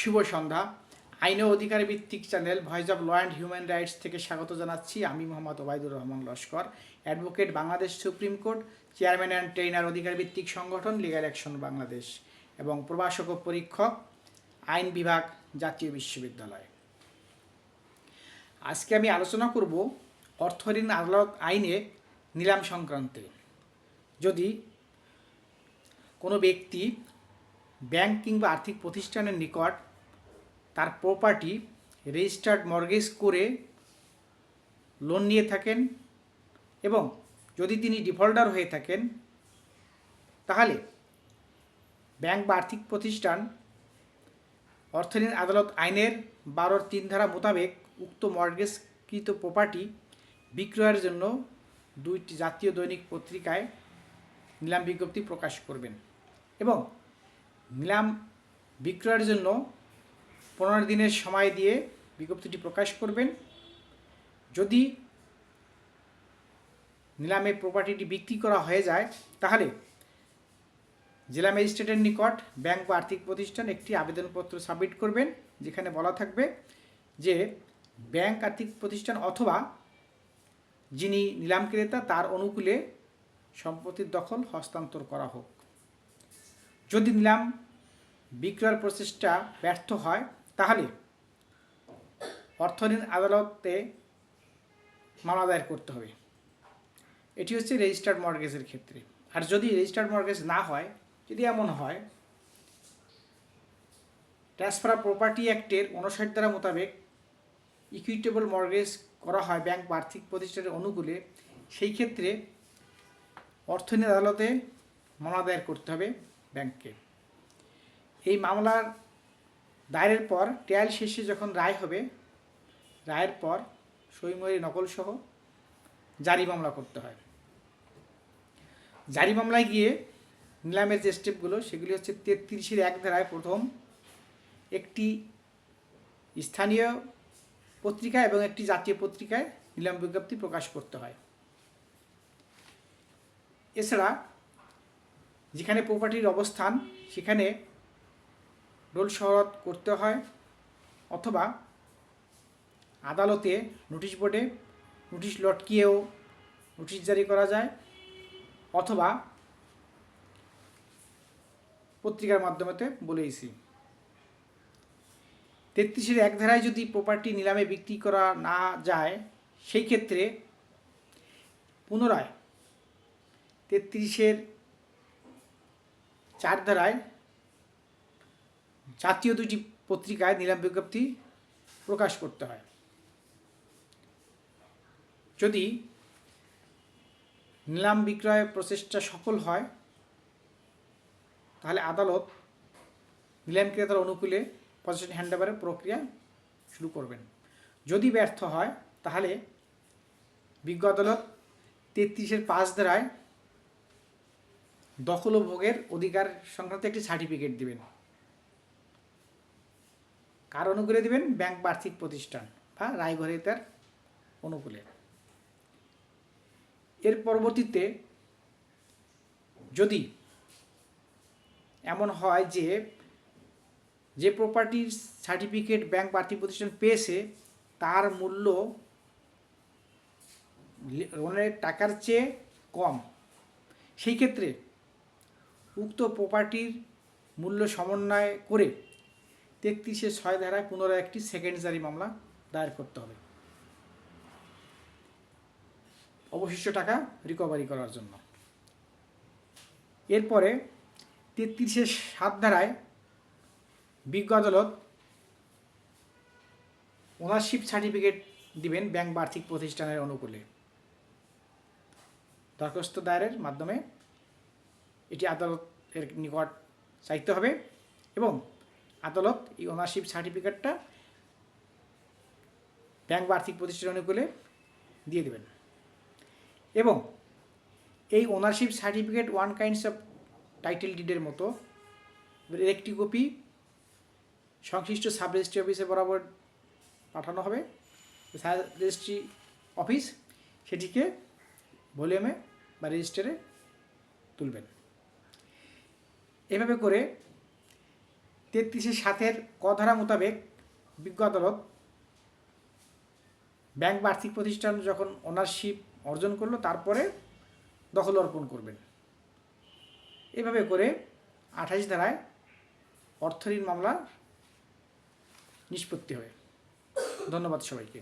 শুভ সন্ধ্যা। আইন অধিকার ভিত্তিক channel voice of law and human rights থেকে স্বাগত জানাচ্ছি আমি Mohammad Obaidur Rahman Laskar, advocate Bangladesh supreme court, chairman and trainer অধিকার ভিত্তিক সংগঠন লিগাল অ্যাকশন বাংলাদেশ এবং প্রভাষক ও পরীক্ষক, আইন বিভাগ, জাতীয় বিশ্ববিদ্যালয়। আজকে আমি আলোচনা করব অর্থঋণ আদালত আইনে নিলাম সংক্রান্তে। যদি কোনো ব্যক্তি ব্যাংক কিংবা আর্থিক প্রতিষ্ঠানের নিকট তার প্রপার্টি রেজিস্টার্ড মর্গেজ করে লোন নিয়ে থাকেন এবং যদি তিনি ডিফল্টার হয়ে থাকেন, তাহলে ব্যাংক বা আর্থিক প্রতিষ্ঠান অর্থঋণ আদালত আইনের বারোর তিন ধারা মোতাবেক উক্ত মর্গেজকৃত প্রপার্টি বিক্রয়ের জন্য দুইটি জাতীয় দৈনিক পত্রিকায় নিলাম বিজ্ঞপ্তি প্রকাশ করবেন এবং নিলাম বিক্রয়ের জন্য পনেরো দিনের সময় দিয়ে বিজ্ঞপ্তিটি প্রকাশ করবেন। যদি নিলামে প্রপার্টিটি বিক্রি করা হয়ে যায়, তাহলে জেলা ম্যাজিস্ট্রেটের নিকট ব্যাংক বা আর্থিক প্রতিষ্ঠান একটি আবেদনপত্র সাবমিট করবেন, যেখানে বলা থাকবে যে ব্যাংক, আর্থিক প্রতিষ্ঠান অথবা যিনি নিলাম ক্রেতা, তার অনুকূলে সম্পত্তির দখল হস্তান্তর করা হোক। যদি নিলাম বিক্রয়ের প্রচেষ্টা ব্যর্থ হয়, তাহলে অর্থঋণ আদালতে মামলা দায়ের করতে হবে। এটি হচ্ছে রেজিস্টার্ড মর্গেজের ক্ষেত্রে। আর যদি রেজিস্টার্ড মর্গেজ না হয়, যদি এমন হয় ট্রান্সফার প্রপার্টি অ্যাক্টের উনষাট ধারা মোতাবেক ইকুইটেবল মর্গেজ করা হয় ব্যাংক আর্থিক প্রতিষ্ঠানের অনুকূলে, সেই ক্ষেত্রে অর্থনীতি আদালতে মামলা দায়ের করতে হবে। ব্যাংককে। এই মামলার দায়েরের পর, ট্রায়াল শেষে যখন রায় হবে, রায়ের পর সইময়ী নকল সহ জারি মামলা করতে হয়। জারি মামলায় গিয়ে নিলামের যে স্টেপগুলো, সেগুলি হচ্ছে তেত্রিশের এক ধারায় প্রথম, একটি স্থানীয় পত্রিকা এবং একটি জাতীয় পত্রিকায় নিলাম বিজ্ঞপ্তি প্রকাশ করতে হয়। এছাড়া যেখানে প্রপার্টির অবস্থান, সেখানে রোল শহরত করতে হয় অথবা আদালতে নোটিশ বোর্ডে নোটিশ লটকিয়েও নোটিশ জারি করা যায় অথবা পত্রিকার মাধ্যমেতে বলেইছি তেত্রিশের এক ধারায় যদি প্রপার্টি নিলামে বিক্রি করা না যায়, সেই ক্ষেত্রে পুনরায় তেত্রিশের চার ধারায় জাতীয় দুটি পত্রিকায় নিলাম বিজ্ঞপ্তি প্রকাশ করতে হয়। যদি নিলাম বিক্রয় প্রচেষ্টা সফল হয়, তাহলে আদালত নিলাম ক্রেতার অনুকূলে পজিশন হ্যান্ডওভারের প্রক্রিয়া শুরু করবেন। যদি ব্যর্থ হয়, তাহলে বিজ্ঞ আদালত তেত্রিশের পাঁচ ধারায় দখল ভোগের অধিকার সংক্রান্ত একটি সার্টিফিকেট দিবেন। কার অনুকূলে দিবেন? ব্যাংক বা আর্থিক প্রতিষ্ঠান বা রায়ঘরে তার অনুকূলে। এর পরবর্তীতে যদি এমন হয় যে যে প্রপার্টির সার্টিফিকেট ব্যাংক বা আর্থিক প্রতিষ্ঠান পেয়েছে, তার মূল্য লোনের টাকার চেয়ে কম, সেই ক্ষেত্রে উক্ত প্রপার্টির মূল্য সমন্বয় করে তেত্রিশে ছয় ধারায় পুনরায় একটি সেকেন্ডারি মামলা দায়ের করতে হবে। অবশিষ্ট টাকা রিকভারি করার জন্য। এরপরে তেত্রিশে সাত ধারায় বিজ্ঞ আদালত ওনারশিপ সার্টিফিকেট দিবেন ব্যাংক বা আর্থিক প্রতিষ্ঠানের অনুকূলে। দরখাস্ত দায়েরের মাধ্যমে এটি আদালতের নিকট চাইতে হবে এবং আদালত এই ওনারশিপ সার্টিফিকেটটা ব্যাংক বা আর্থিক প্রতিষ্ঠান অনুকূলে দিয়ে দেবেন। এবং এই ownership certificate one kinds of title ডিডের মতো একটি কপি সংশ্লিষ্ট সাব রেজিস্ট্রি অফিসে বরাবর পাঠানো হবে। সাব রেজিস্ট্রি অফিস সেটিকে ভলিউমে বা রেজিস্টারে তুলবেন। এভাবে করে তেত্রিশের সাতের কধারা মোতাবেক বিজ্ঞ আদালত ব্যাংক বা আর্থিক প্রতিষ্ঠান যখন ওনারশিপ অর্জন করল, তারপরে দখল অর্পণ করবেন। এভাবে করে আঠাশ ধারায় অর্থঋণ মামলা নিষ্পত্তি হয়। ধন্যবাদ সবাইকে।